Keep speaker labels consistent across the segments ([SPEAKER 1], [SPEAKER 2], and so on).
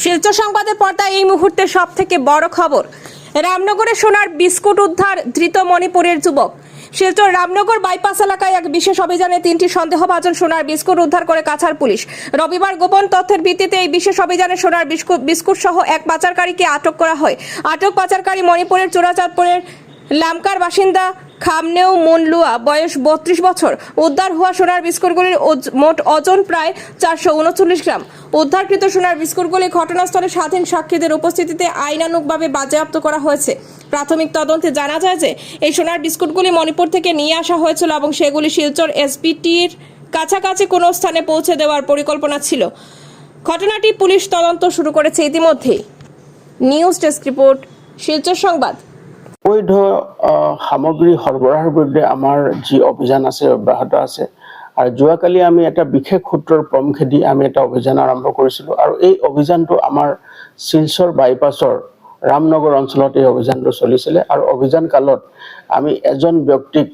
[SPEAKER 1] শিলচর সংবাদের পর্দায় এই মুহূর্তে সব থেকে বড় খবর, রামনগরে সোনার বিস্কুট উদ্ধার ধৃত মণিপুরের যুবক। শিলচর রামনগর বাইপাস এলাকায় এক বিশেষ অভিযানে তিনটি সন্দেহভাজন সোনার বিস্কুট উদ্ধার করে কাছাড় পুলিশ। রবিবার গোপন তথ্যের ভিত্তিতে এই বিশেষ অভিযানে সোনার বিস্কুট সহ এক পাচারকারীকে আটক করা হয়। আটক পাচারকারী মণিপুরের চোরাচাঁদপুরের লামকার বাসিন্দা খামনেউ মুনলুয়া, বয়স বত্রিশ বছর। উদ্ধার হওয়া সোনার বিস্কুটগুলির মোট ওজন প্রায় চারশো উনচল্লিশ গ্রাম। উদ্ধারকৃত সোনার বিস্কুটগুলি ঘটনাস্থলে স্বাধীন সাক্ষীদের উপস্থিতিতে আইনানুগভাবে বাজেয়াপ্ত করা হয়েছে। প্রাথমিক তদন্তে জানা যায় যে, এই সোনার বিস্কুটগুলি মণিপুর থেকে নিয়ে আসা হয়েছিল এবং সেগুলি শিলচর এসবিটির কাছাকাছি কোনো স্থানে পৌঁছে দেওয়ার পরিকল্পনা ছিল। ঘটনাটি পুলিশ তদন্ত শুরু করেছে ইতিমধ্যেই। নিউজ ডেস্ক রিপোর্ট, শিলচর সংবাদ।
[SPEAKER 2] অবৈধ সামগ্ৰী সৰবৰাহৰ বিৰুদ্ধে আমাৰ যি অভিযান আছে, অব্যাহত আছে। আৰু যোৱাকালি আমি এটা বিশেষ সূত্ৰৰ প্ৰমুখেদি আমি এটা অভিযান আৰম্ভ কৰিছিলোঁ। আৰু এই অভিযানটো আমাৰ শিলচৰ বাইপাছৰ ৰামনগৰ অঞ্চলত এই অভিযানটো চলিছিলে। আৰু অভিযান কালত আমি এজন ব্যক্তিক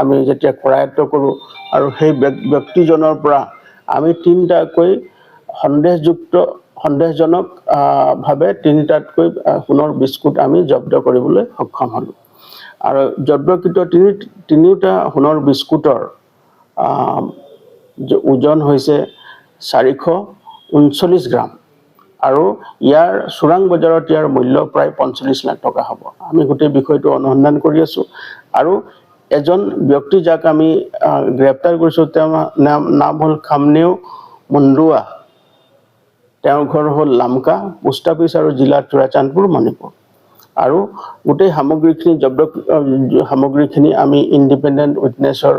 [SPEAKER 2] আমি যেতিয়া কৰায়ত্ব কৰোঁ আৰু সেই ব্যক- ব্যক্তিজনৰ পৰা আমি তিনিটাকৈ সন্দেহযুক্ত সন্দেহজনক আহ, তিনিটাতকৈ সোণৰ বিস্কুট আমি জব্দ কৰিবলৈ সক্ষম হ'লোঁ। আৰু জব্দকৃত তিনি তিনিওটা সোণৰ বিস্কুটৰ ওজন হৈছে চাৰিশ ঊনচল্লিছ গ্ৰাম। আৰু ইয়াৰ চোৰাং বজাৰত ইয়াৰ মূল্য প্ৰায় পঞ্চল্লিছ লাখ টকা হ'ব। আমি গোটেই বিষয়টো অনুসন্ধান কৰি আছোঁ। আৰু এজন ব্যক্তি যাক আমি গ্ৰেপ্তাৰ কৰিছোঁ তেওঁৰ নাম নাম হ'ল খামনেও মুণ্ডুৱা। তেওঁৰ ঘৰ হ'ল লামকা, পোষ্ট অফিচ আৰু জিলা চোৰাচান্দপুৰ মণিপুৰ। আৰু গোটেই সামগ্ৰীখিনি জব্দ সামগ্ৰীখিনি আমি ইণ্ডিপেণ্ডেণ্ট উইটনেছৰ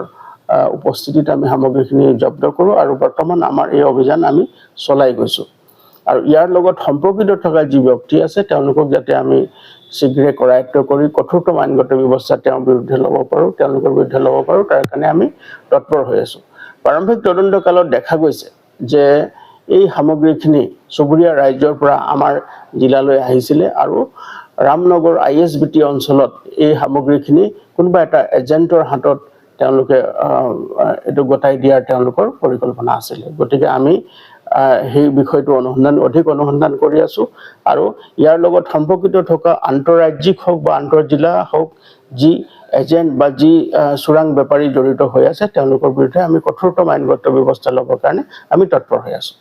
[SPEAKER 2] উপস্থিতিত আমি সামগ্ৰীখিনি জব্দ কৰোঁ আৰু বৰ্তমান আমাৰ এই অভিযান আমি চলাই গৈছোঁ। আৰু ইয়াৰ লগত সম্পৰ্কিত থকা যি ব্যক্তি আছে, তেওঁলোকক যাতে আমি শীঘ্ৰে কৰায়ত্ব কৰি কঠোৰতম আইনগত ব্যৱস্থা তেওঁৰ বিৰুদ্ধে ল'ব পাৰোঁ, তেওঁলোকৰ বিৰুদ্ধে ল'ব পাৰোঁ, তাৰ কাৰণে আমি তৎপৰ হৈ আছোঁ। প্ৰাৰম্ভিক তদন্ত কালত দেখা গৈছে যে এই সামগ্ৰীখিনি চুবুৰীয়া ৰাজ্যৰ পৰা আমাৰ জিলালৈ আহিছিলে আৰু Ramnagar I S B T অঞ্চলত এই সামগ্ৰীখিনি কোনোবা এটা এজেণ্টৰ হাতত তেওঁলোকে এইটো গতাই দিয়াৰ তেওঁলোকৰ পৰিকল্পনা আছিলে। গতিকে আমি সেই বিষয়টো অনুসন্ধান, অধিক অনুসন্ধান কৰি আছোঁ আৰু ইয়াৰ লগত সম্পৰ্কিত থকা আন্তঃৰাজ্যিক হওক বা আন্তঃজিলা হওক, যি এজেণ্ট বা যি চোৰাং বেপাৰী জড়িত হৈ আছে, তেওঁলোকৰ বিৰুদ্ধে আমি কঠোৰতম আইনগত ব্যৱস্থা ল'বৰ কাৰণে আমি তৎপৰ হৈ আছোঁ।